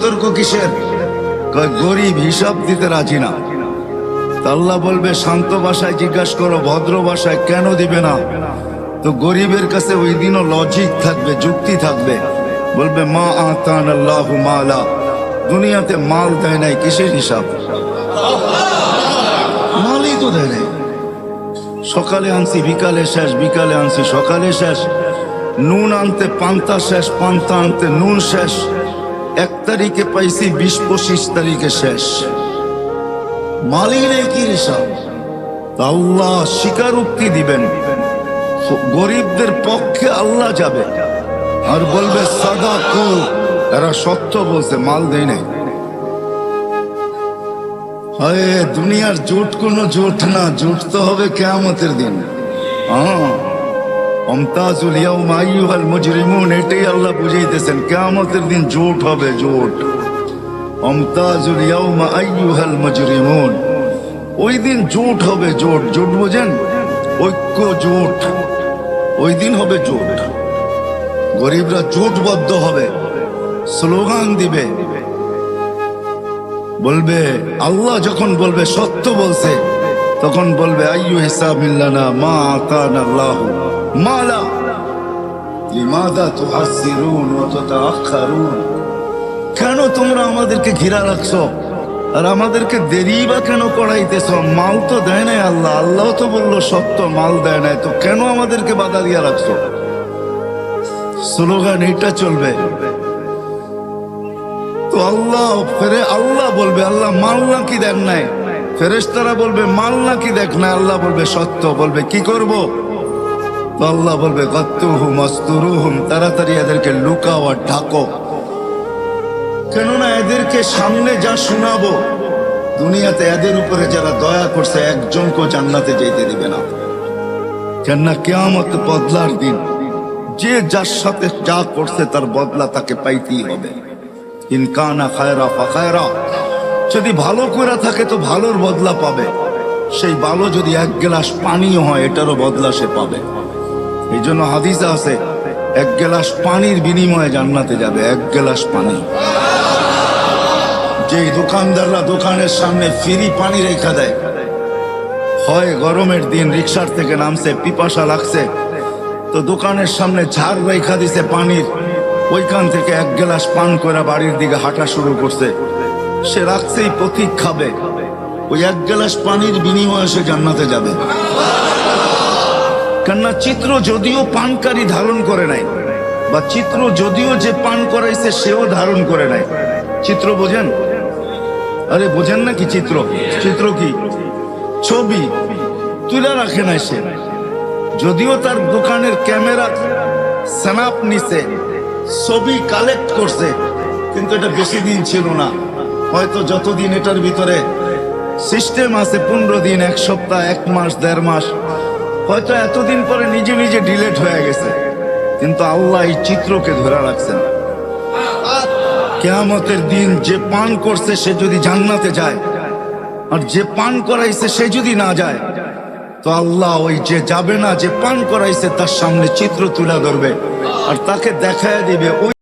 তর্ক কিসের? গরিব হিসাব দিতে রাজি না। আল্লাহ বলবে, শান্ত ভাষায় জিজ্ঞাসা করো, ভদ্র ভাষায় কেন দিবে না? তো গরিবের কাছে ওই দিনও লজিক থাকবে, যুক্তি থাকবে। বলবে, মা আতান আল্লাহ মালা। দুনিয়াতে মাল দেয় নাই, কিসের হিসাব? মালই তো দেয় নাই। সকালে আনছি, বিকালে শেষ, বিকালে আনছি, সকালে শেষ। নুন আনতে পান্তা শেষ, পান্তা আনতে নুন শেষ। এক তারিখে পাইছি বিশ পঁচিশ তারিখে শেষ। মালিক নেই কি হিসাব আল্লাহ স্বীকারোক্তি দিবেন। গরিবদের পক্ষে আল্লাহ যাবে। আর বলবে সাদা কু এরা সত্য বলছে, মাল দেয় নাই। দুনিয়ার জোট কোনো জোট না, জোট তো হবে কেয়ামতের দিন। হ্যাঁ অমতাজুল ইয়াউমা আইয়ুহাল মুজরিমুন, এটাই আল্লাহ বুঝাইতেছেন, কেয়ামতের দিন জোট হবে, জোট। অমতাজুল ইয়াউমা আইয়ুহাল মুজরিমুন, ওই দিন জোট হবে, জোট। জোট বোঝেন? ঐক্য জোট। ওই দিন হবে জোট। গরিবরা জোটবদ্ধ হবে, স্লোগান দিবে। বলবে, আল্লাহ যখন বলবে, সত্য বলছে, তখন বলবে, আইয়ু হিসাব মিল্লানা মা আতান আল্লাহ। মালা লিমাদা তুহাসসিরুন ওয়া তাতাআখারুন কেন তোমরা আমাদেরকে ঘিরা রাখছো? আর আমাদেরকে দেরি বা কেন করাইতেছ? মাল তো দেয় নাই আল্লাহ। আল্লাহ তো বলল, সত্য, মাল দেয় নাই। তো কেন আমাদেরকে বাধা দিয়া রাখছো? স্লোগান এটা চলবে। তো আল্লাহ, ফেরে আল্লাহ বলবে, আল্লাহ মাল নাকি দেন নাই? ফেরেশতারা বলবে, মাল নাকি দেখ না আল্লাহ বলবে, সত্য। বলবে, কি করব? তো আল্লাহ বলবে তাড়াতাড়ি এদেরকে লুকাও আর ঢাকো। কেননা এদেরকে সামনে যা শোনাবো, দুনিয়াতে এদের উপরে যারা দয়া করছে, একজনকেও জান্নাতে যেতে দিবে না। কেননা কেয়ামত বদলার দিন, যে যার সাথে যা করছে তার বদলা তাকে পাইতেই হবে। ইনকানা খায়রা ফাখায়রা যদি ভালো করে থাকে তো ভালোর বদলা পাবে। সেই ভালো যদি এক গ্লাস পানিও হয়, এটারও বদলা সে পাবে। এই জন্য হাদিসে আছে, এক গ্লাস পানির বিনিময়ে জান্নাতে যাবে, এক গ্লাস পানি। যে দোকানদাররা দোকানের সামনে ফ্রি পানি রেখা দেয়, হয় গরমের দিন রিক্সার থেকে নামছে, পিপাসা লাগছে, তো দোকানের সামনে ঝাড় রেখা দিছে পানির, ওইখান থেকে এক গ্লাস পান করে বাড়ির দিকে হাঁটা শুরু করছে। সে রাখছেই পথিক খাবে, ওই এক গ্লাস পানির বিনিময়ে সে জান্নাতে যাবে। কেননা চিত্র যদিও পানকারী ধারণ করে নাই, বা চিত্র যদিও যে পান করাইছে সেও ধারণ করে নাই। চিত্র বোঝেন? আরে বোঝেন না কি চিত্র? চিত্র কি? ছবি। তুলে রাখে নাই সে। যদিও তার দোকানের ক্যামেরা স্ন্যাপ নিছে, ছবি কালেক্ট করছে, কিন্তু এটা বেশি দিন ছিল না। হয়তো যতদিন এটার ভিতরে সিস্টেম আছে, পনেরো দিন, এক সপ্তাহ, এক মাস, দেড় মাস। হয়তো এতদিন পরে নিজে নিজে ডিলেট হয়ে গেছে। কিন্তু আল্লাহ এই চিত্রকে ধরে রাখছেন। কেয়ামতের দিন যে পান করছে সে যদি জান্নাতে যায়, আর যে পান করাইছে সে যদি না যায়, তো আল্লাহ ওই যে যাবে না, যে পান করাইছে তার সামনে চিত্র তুলে ধরবে, আর তাকে দেখায় দিবে ওই